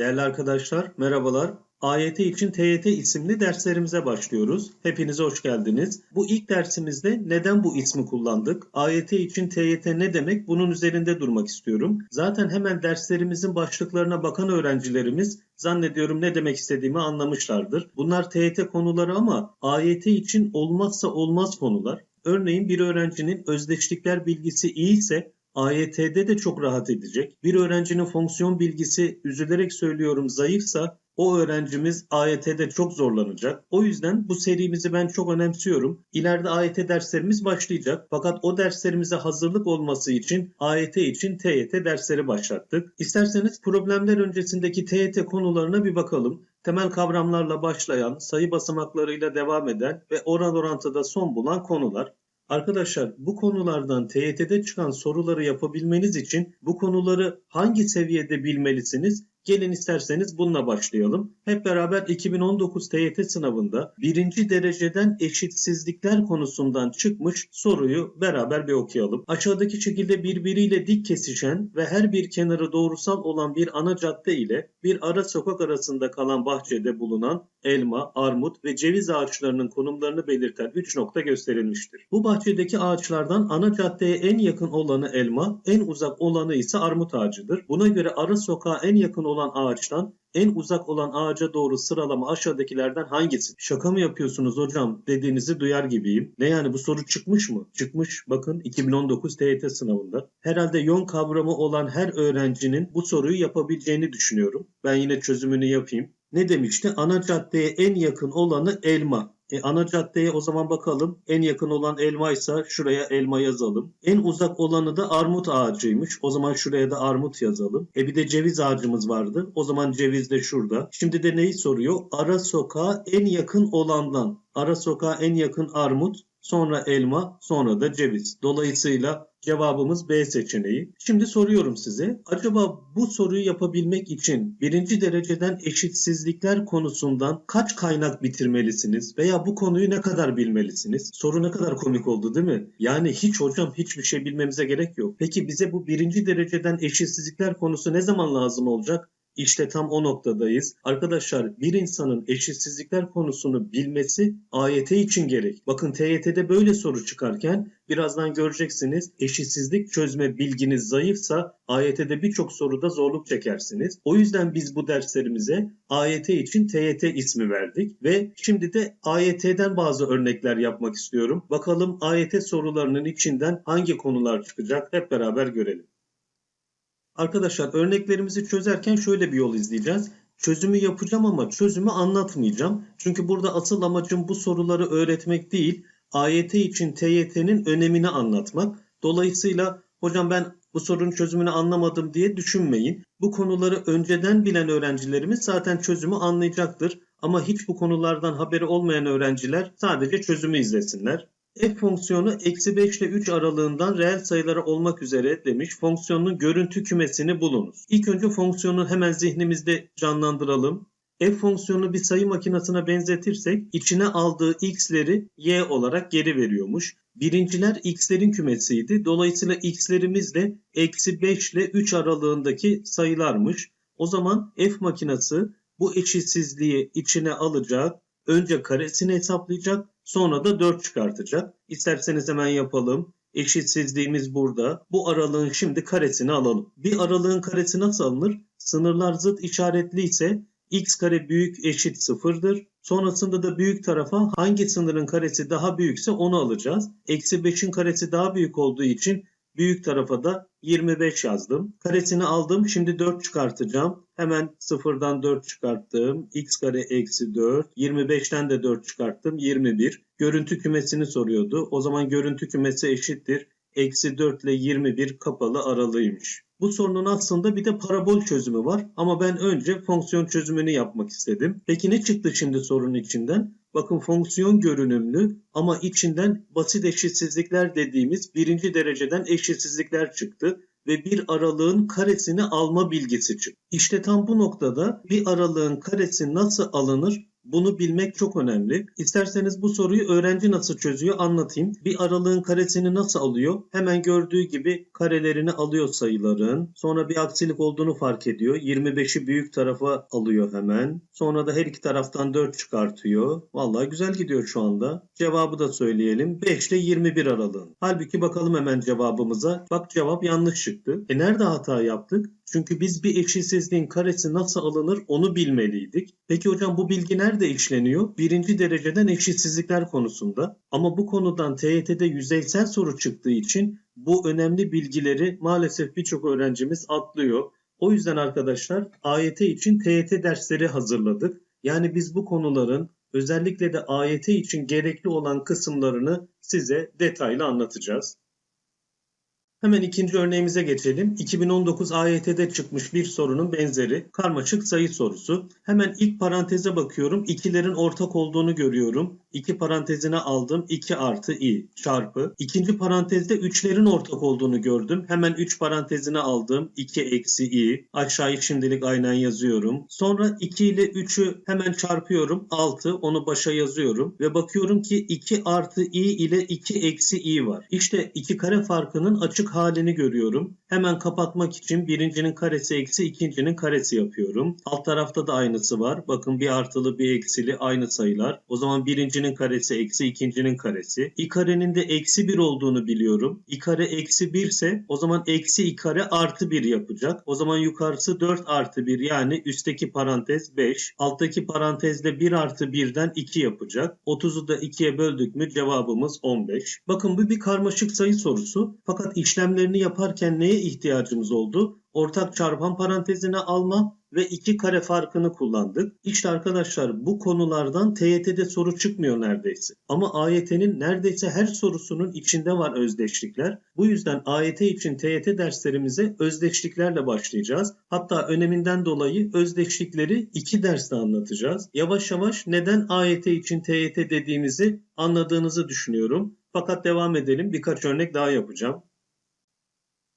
Değerli arkadaşlar, merhabalar. AYT için TYT isimli derslerimize başlıyoruz. Hepinize hoş geldiniz. Bu ilk dersimizde neden bu ismi kullandık? AYT için TYT ne demek? Bunun üzerinde durmak istiyorum. Zaten hemen derslerimizin başlıklarına bakan öğrencilerimiz zannediyorum ne demek istediğimi anlamışlardır. Bunlar TYT konuları ama AYT için olmazsa olmaz konular. Örneğin bir öğrencinin özdeşlikler bilgisi iyi ise AYT'de de çok rahat edecek. Bir öğrencinin fonksiyon bilgisi üzülerek söylüyorum zayıfsa o öğrencimiz AYT'de çok zorlanacak. O yüzden bu serimizi ben çok önemsiyorum. İleride AYT derslerimiz başlayacak. Fakat o derslerimize hazırlık olması için AYT için TYT dersleri başlattık. İsterseniz problemler öncesindeki TYT konularına bir bakalım. Temel kavramlarla başlayan, sayı basamaklarıyla devam eden ve oran orantıda son bulan konular. Arkadaşlar bu konulardan TYT'de çıkan soruları yapabilmeniz için bu konuları hangi seviyede bilmelisiniz? Gelin isterseniz bununla başlayalım. Hep beraber 2019 TYT sınavında birinci dereceden eşitsizlikler konusundan çıkmış soruyu beraber bir okuyalım. Aşağıdaki şekilde birbiriyle dik kesişen ve her bir kenarı doğrusal olan bir ana cadde ile bir ara sokak arasında kalan bahçede bulunan elma, armut ve ceviz ağaçlarının konumlarını belirten 3 nokta gösterilmiştir. Bu bahçedeki ağaçlardan ana caddeye en yakın olanı elma, en uzak olanı ise armut ağacıdır. Buna göre ara sokağa en yakın olan ağaçtan en uzak olan ağaca doğru sıralama aşağıdakilerden hangisi? Şaka mı yapıyorsunuz hocam dediğinizi duyar gibiyim. Ne yani bu soru çıkmış mı? Çıkmış bakın 2019 TYT sınavında. Herhalde yon kavramı olan her öğrencinin bu soruyu yapabileceğini düşünüyorum. Ben yine çözümünü yapayım. Ne demişti? Ana caddeye en yakın olanı elma. E, ana caddeye o zaman bakalım. En yakın olan elma ise şuraya elma yazalım. En uzak olanı da armut ağacıymış. O zaman şuraya da armut yazalım. E bir de ceviz ağacımız vardı. O zaman ceviz de şurada. Şimdi de neyi soruyor? Ara sokağa en yakın olandan. Ara sokağa en yakın armut, sonra elma, sonra da ceviz. Dolayısıyla Cevabımız B seçeneği. Şimdi soruyorum size. Acaba bu soruyu yapabilmek için birinci dereceden eşitsizlikler konusundan kaç kaynak bitirmelisiniz? Veya bu konuyu ne kadar bilmelisiniz? Soru ne kadar komik oldu değil mi? Yani hiç hocam hiçbir şey bilmemize gerek yok. Peki bize bu birinci dereceden eşitsizlikler konusu ne zaman lazım olacak? İşte tam o noktadayız. Arkadaşlar bir insanın eşitsizlikler konusunu bilmesi AYT için gerek. Bakın TYT'de böyle soru çıkarken birazdan göreceksiniz eşitsizlik çözme bilginiz zayıfsa AYT'de birçok soruda zorluk çekersiniz. O yüzden biz bu derslerimize AYT için TYT ismi verdik ve şimdi de AYT'den bazı örnekler yapmak istiyorum. Bakalım AYT sorularının içinden hangi konular çıkacak hep beraber görelim. Arkadaşlar örneklerimizi çözerken şöyle bir yol izleyeceğiz. Çözümü yapacağım ama çözümü anlatmayacağım. Çünkü burada asıl amacım bu soruları öğretmek değil, AYT için TYT'nin önemini anlatmak. Dolayısıyla hocam ben bu sorunun çözümünü anlamadım diye düşünmeyin. Bu konuları önceden bilen öğrencilerimiz zaten çözümü anlayacaktır. Ama hiç bu konulardan haberi olmayan öğrenciler sadece çözümü izlesinler f fonksiyonu eksi 5 ile 3 aralığından reel sayıları olmak üzere demiş. Fonksiyonun görüntü kümesini bulunuz. İlk önce fonksiyonu hemen zihnimizde canlandıralım. F fonksiyonu bir sayı makinesine benzetirsek içine aldığı x'leri y olarak geri veriyormuş. Birinciler x'lerin kümesiydi. Dolayısıyla x'lerimiz de eksi 5 ile 3 aralığındaki sayılarmış. O zaman f makinesi bu eşitsizliği içine alacak. Önce karesini hesaplayacak Sonra da 4 çıkartacak. İsterseniz hemen yapalım. Eşitsizliğimiz burada. Bu aralığın şimdi karesini alalım. Bir aralığın karesi nasıl alınır? Sınırlar zıt işaretli ise x kare büyük eşit sıfırdır. Sonrasında da büyük tarafa hangi sınırın karesi daha büyükse onu alacağız. Eksi 5'in karesi daha büyük olduğu için büyük tarafa da 25 yazdım. Karesini aldım. Şimdi 4 çıkartacağım. Hemen sıfırdan 4 çıkarttım. x kare eksi 4. 25'ten de 4 çıkarttım. 21. Görüntü kümesini soruyordu. O zaman görüntü kümesi eşittir. Eksi 4 ile 21 kapalı aralığıymış. Bu sorunun aslında bir de parabol çözümü var ama ben önce fonksiyon çözümünü yapmak istedim. Peki ne çıktı şimdi sorunun içinden? Bakın fonksiyon görünümlü ama içinden basit eşitsizlikler dediğimiz birinci dereceden eşitsizlikler çıktı ve bir aralığın karesini alma bilgisi çıktı. İşte tam bu noktada bir aralığın karesi nasıl alınır Bunu bilmek çok önemli. İsterseniz bu soruyu öğrenci nasıl çözüyor anlatayım. Bir aralığın karesini nasıl alıyor? Hemen gördüğü gibi karelerini alıyor sayıların. Sonra bir aksilik olduğunu fark ediyor. 25'i büyük tarafa alıyor hemen. Sonra da her iki taraftan 4 çıkartıyor. Vallahi güzel gidiyor şu anda. Cevabı da söyleyelim. 5 ile 21 aralığın. Halbuki bakalım hemen cevabımıza. Bak cevap yanlış çıktı. E nerede hata yaptık? Çünkü biz bir eşitsizliğin karesi nasıl alınır onu bilmeliydik. Peki hocam bu bilgi nerede işleniyor? Birinci dereceden eşitsizlikler konusunda. Ama bu konudan TYT'de yüzeysel soru çıktığı için bu önemli bilgileri maalesef birçok öğrencimiz atlıyor. O yüzden arkadaşlar AYT için TYT dersleri hazırladık. Yani biz bu konuların özellikle de AYT için gerekli olan kısımlarını size detaylı anlatacağız. Hemen ikinci örneğimize geçelim. 2019 AYT'de çıkmış bir sorunun benzeri karmaşık sayı sorusu. Hemen ilk paranteze bakıyorum. İkilerin ortak olduğunu görüyorum. İki parantezine aldım. 2 artı i çarpı. İkinci parantezde üçlerin ortak olduğunu gördüm. Hemen 3 parantezine aldım. 2 eksi i. Aşağıyı şimdilik aynen yazıyorum. Sonra 2 ile 3'ü hemen çarpıyorum. 6 onu başa yazıyorum. Ve bakıyorum ki 2 artı i ile 2 eksi i var. İşte iki kare farkının açık halini görüyorum. Hemen kapatmak için birincinin karesi eksi ikincinin karesi yapıyorum. Alt tarafta da aynısı var. Bakın bir artılı bir eksili aynı sayılar. O zaman birincinin karesi eksi ikincinin karesi. i karenin de eksi bir olduğunu biliyorum. i kare eksi bir ise o zaman eksi i kare artı bir yapacak. O zaman yukarısı 4 artı 1 yani üstteki parantez 5. Alttaki parantezde 1 artı 1'den 2 yapacak. 30'u da 2'ye böldük mü cevabımız 15. Bakın bu bir karmaşık sayı sorusu. Fakat işlemlerini yaparken neye ihtiyacımız oldu? Ortak çarpan parantezine alma ve iki kare farkını kullandık. İşte arkadaşlar bu konulardan TYT'de soru çıkmıyor neredeyse. Ama AYT'nin neredeyse her sorusunun içinde var özdeşlikler. Bu yüzden AYT için TYT derslerimize özdeşliklerle başlayacağız. Hatta öneminden dolayı özdeşlikleri iki derste anlatacağız. Yavaş yavaş neden AYT için TYT dediğimizi anladığınızı düşünüyorum. Fakat devam edelim. Birkaç örnek daha yapacağım.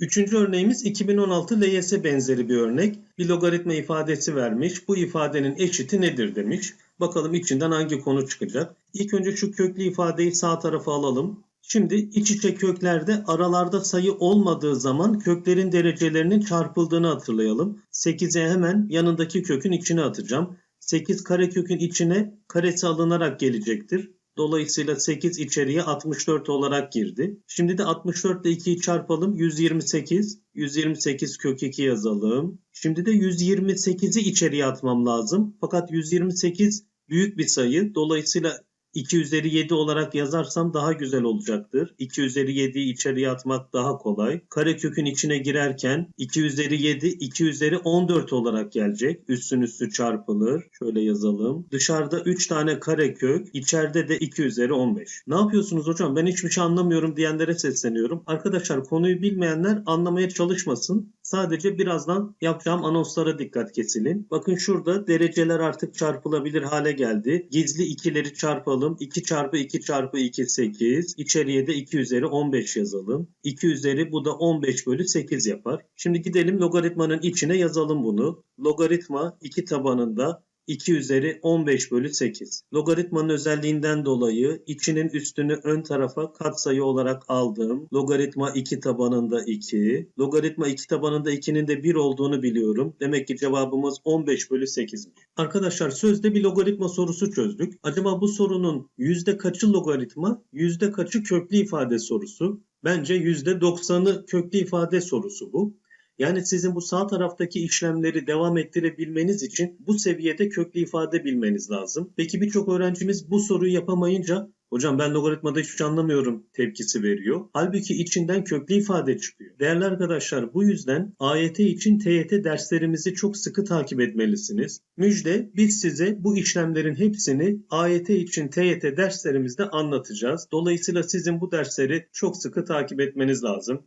Üçüncü örneğimiz 2016 LYS benzeri bir örnek. Bir logaritma ifadesi vermiş. Bu ifadenin eşiti nedir demiş. Bakalım içinden hangi konu çıkacak. İlk önce şu köklü ifadeyi sağ tarafa alalım. Şimdi iç içe köklerde aralarda sayı olmadığı zaman köklerin derecelerinin çarpıldığını hatırlayalım. 8'e hemen yanındaki kökün içine atacağım. 8 karekökün içine karesi alınarak gelecektir. Dolayısıyla 8 içeriye 64 olarak girdi. Şimdi de 64 ile 2'yi çarpalım. 128. 128 kök 2 yazalım. Şimdi de 128'i içeriye atmam lazım. Fakat 128 büyük bir sayı. Dolayısıyla 2 üzeri 7 olarak yazarsam daha güzel olacaktır. 2 üzeri 7'yi içeriye atmak daha kolay. Karekökün içine girerken 2 üzeri 7, 2 üzeri 14 olarak gelecek. Üstün üstü çarpılır. Şöyle yazalım. Dışarıda 3 tane karekök, içeride de 2 üzeri 15. Ne yapıyorsunuz hocam? Ben hiçbir şey anlamıyorum diyenlere sesleniyorum. Arkadaşlar konuyu bilmeyenler anlamaya çalışmasın. Sadece birazdan yapacağım anonslara dikkat kesilin. Bakın şurada dereceler artık çarpılabilir hale geldi. Gizli ikileri çarpalım. 2 çarpı 2 çarpı 2 8. İçeriye de 2 üzeri 15 yazalım. 2 üzeri bu da 15 bölü 8 yapar. Şimdi gidelim logaritmanın içine yazalım bunu. Logaritma 2 tabanında 2 üzeri 15 bölü 8. Logaritmanın özelliğinden dolayı içinin üstünü ön tarafa katsayı olarak aldım. Logaritma 2 tabanında 2. Logaritma 2 tabanında 2'nin de 1 olduğunu biliyorum. Demek ki cevabımız 15 bölü 8'miş. Arkadaşlar sözde bir logaritma sorusu çözdük. Acaba bu sorunun yüzde kaçı logaritma, yüzde kaçı köklü ifade sorusu? Bence %90'ı köklü ifade sorusu bu. Yani sizin bu sağ taraftaki işlemleri devam ettirebilmeniz için bu seviyede köklü ifade bilmeniz lazım. Peki birçok öğrencimiz bu soruyu yapamayınca Hocam ben logaritmada hiçbir şey anlamıyorum tepkisi veriyor. Halbuki içinden köklü ifade çıkıyor. Değerli arkadaşlar bu yüzden AYT için TYT derslerimizi çok sıkı takip etmelisiniz. Müjde biz size bu işlemlerin hepsini AYT için TYT derslerimizde anlatacağız. Dolayısıyla sizin bu dersleri çok sıkı takip etmeniz lazım.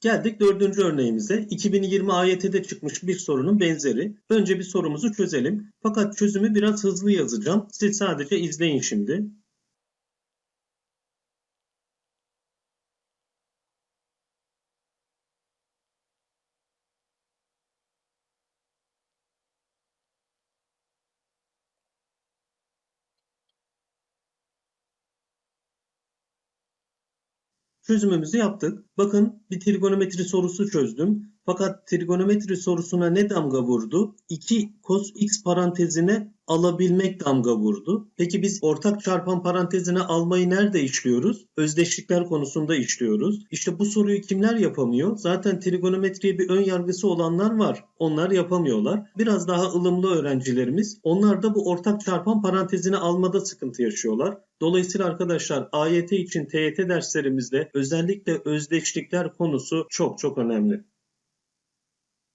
Geldik dördüncü örneğimize. 2020 AYT'de çıkmış bir sorunun benzeri. Önce bir sorumuzu çözelim. Fakat çözümü biraz hızlı yazacağım. Siz sadece izleyin şimdi. Çözümümüzü yaptık. Bakın bir trigonometri sorusu çözdüm. Fakat trigonometri sorusuna ne damga vurdu? 2 cos x parantezine alabilmek damga vurdu. Peki biz ortak çarpan parantezine almayı nerede işliyoruz? Özdeşlikler konusunda işliyoruz. İşte bu soruyu kimler yapamıyor? Zaten trigonometriye bir ön yargısı olanlar var. Onlar yapamıyorlar. Biraz daha ılımlı öğrencilerimiz onlar da bu ortak çarpan parantezine almada sıkıntı yaşıyorlar. Dolayısıyla arkadaşlar AYT için TYT derslerimizde özellikle özdeşlikler konusu çok çok önemli.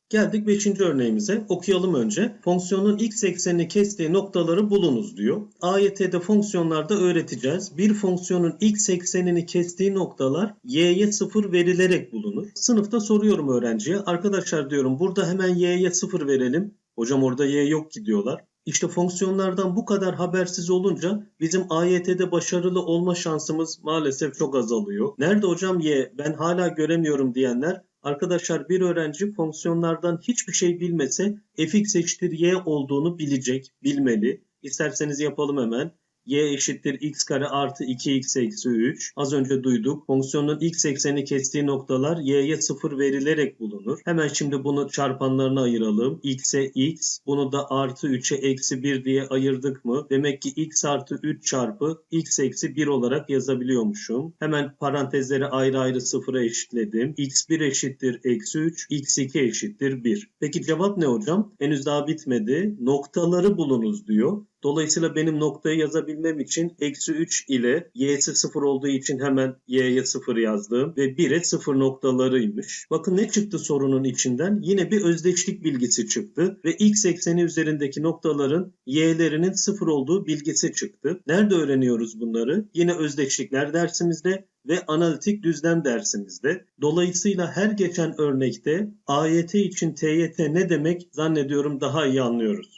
Geldik 5. örneğimize. Okuyalım önce. Fonksiyonun x eksenini kestiği noktaları bulunuz diyor. AYT'de fonksiyonlarda öğreteceğiz. Bir fonksiyonun x eksenini kestiği noktalar y'ye 0 verilerek bulunur. Sınıfta soruyorum öğrenciye. Arkadaşlar diyorum burada hemen y'ye 0 verelim. Hocam orada y yok ki diyorlar. İşte fonksiyonlardan bu kadar habersiz olunca bizim AYT'de başarılı olma şansımız maalesef çok azalıyor. Nerede hocam y ben hala göremiyorum diyenler Arkadaşlar bir öğrenci fonksiyonlardan hiçbir şey bilmese fx eşittir y olduğunu bilecek, bilmeli. İsterseniz yapalım hemen y eşittir x kare artı 2x eksi 3. Az önce duyduk. Fonksiyonun x ekseni kestiği noktalar y'ye 0 verilerek bulunur. Hemen şimdi bunu çarpanlarına ayıralım. x'e x, bunu da artı 3'e eksi 1 diye ayırdık mı? Demek ki x artı 3 çarpı x eksi 1 olarak yazabiliyormuşum. Hemen parantezleri ayrı ayrı sıfıra eşitledim. x1 eşittir eksi 3, x2 eşittir 1. Peki cevap ne hocam? Henüz daha bitmedi. Noktaları bulunuz diyor. Dolayısıyla benim noktayı yazabilmem için eksi 3 ile y'si 0 olduğu için hemen y'ye 0 yazdım ve 1'e 0 noktalarıymış. Bakın ne çıktı sorunun içinden? Yine bir özdeşlik bilgisi çıktı ve x ekseni üzerindeki noktaların y'lerinin 0 olduğu bilgisi çıktı. Nerede öğreniyoruz bunları? Yine özdeşlikler dersimizde ve analitik düzlem dersimizde. Dolayısıyla her geçen örnekte AYT için TYT ne demek zannediyorum daha iyi anlıyoruz.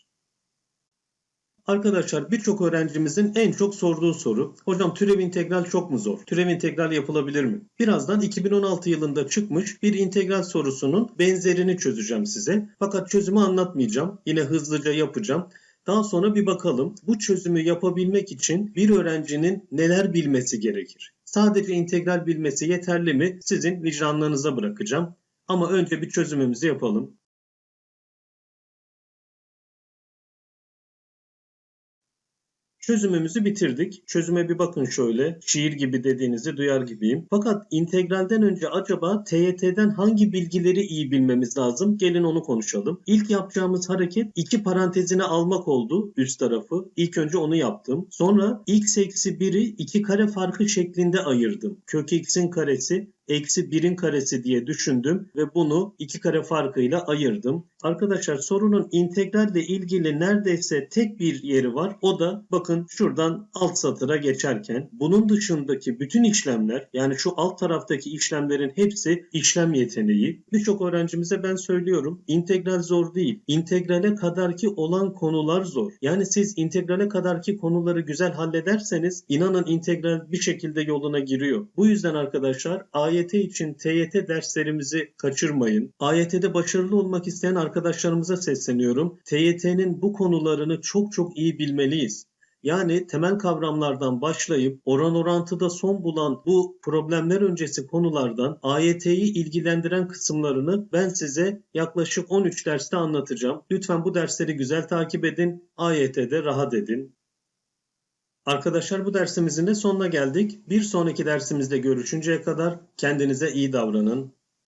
Arkadaşlar birçok öğrencimizin en çok sorduğu soru. Hocam türev integral çok mu zor? Türev integral yapılabilir mi? Birazdan 2016 yılında çıkmış bir integral sorusunun benzerini çözeceğim size. Fakat çözümü anlatmayacağım. Yine hızlıca yapacağım. Daha sonra bir bakalım bu çözümü yapabilmek için bir öğrencinin neler bilmesi gerekir? Sadece integral bilmesi yeterli mi? Sizin vicdanlarınıza bırakacağım. Ama önce bir çözümümüzü yapalım. Çözümümüzü bitirdik. Çözüme bir bakın şöyle. Şiir gibi dediğinizi duyar gibiyim. Fakat integralden önce acaba TYT'den hangi bilgileri iyi bilmemiz lazım? Gelin onu konuşalım. İlk yapacağımız hareket iki parantezine almak oldu üst tarafı. İlk önce onu yaptım. Sonra x eksi 1'i iki kare farkı şeklinde ayırdım. Kök x'in karesi eksi 1'in karesi diye düşündüm ve bunu iki kare farkıyla ayırdım. Arkadaşlar sorunun integralle ilgili neredeyse tek bir yeri var. O da bakın şuradan alt satıra geçerken bunun dışındaki bütün işlemler yani şu alt taraftaki işlemlerin hepsi işlem yeteneği. Birçok öğrencimize ben söylüyorum integral zor değil. İntegrale kadarki olan konular zor. Yani siz integrale kadarki konuları güzel hallederseniz inanın integral bir şekilde yoluna giriyor. Bu yüzden arkadaşlar AYT için TYT derslerimizi kaçırmayın. AYT'de başarılı olmak isteyen arkadaşlarımıza sesleniyorum. TYT'nin bu konularını çok çok iyi bilmeliyiz. Yani temel kavramlardan başlayıp oran orantıda son bulan bu problemler öncesi konulardan AYT'yi ilgilendiren kısımlarını ben size yaklaşık 13 derste anlatacağım. Lütfen bu dersleri güzel takip edin. AYT'de rahat edin. Arkadaşlar bu dersimizin de sonuna geldik. Bir sonraki dersimizde görüşünceye kadar kendinize iyi davranın.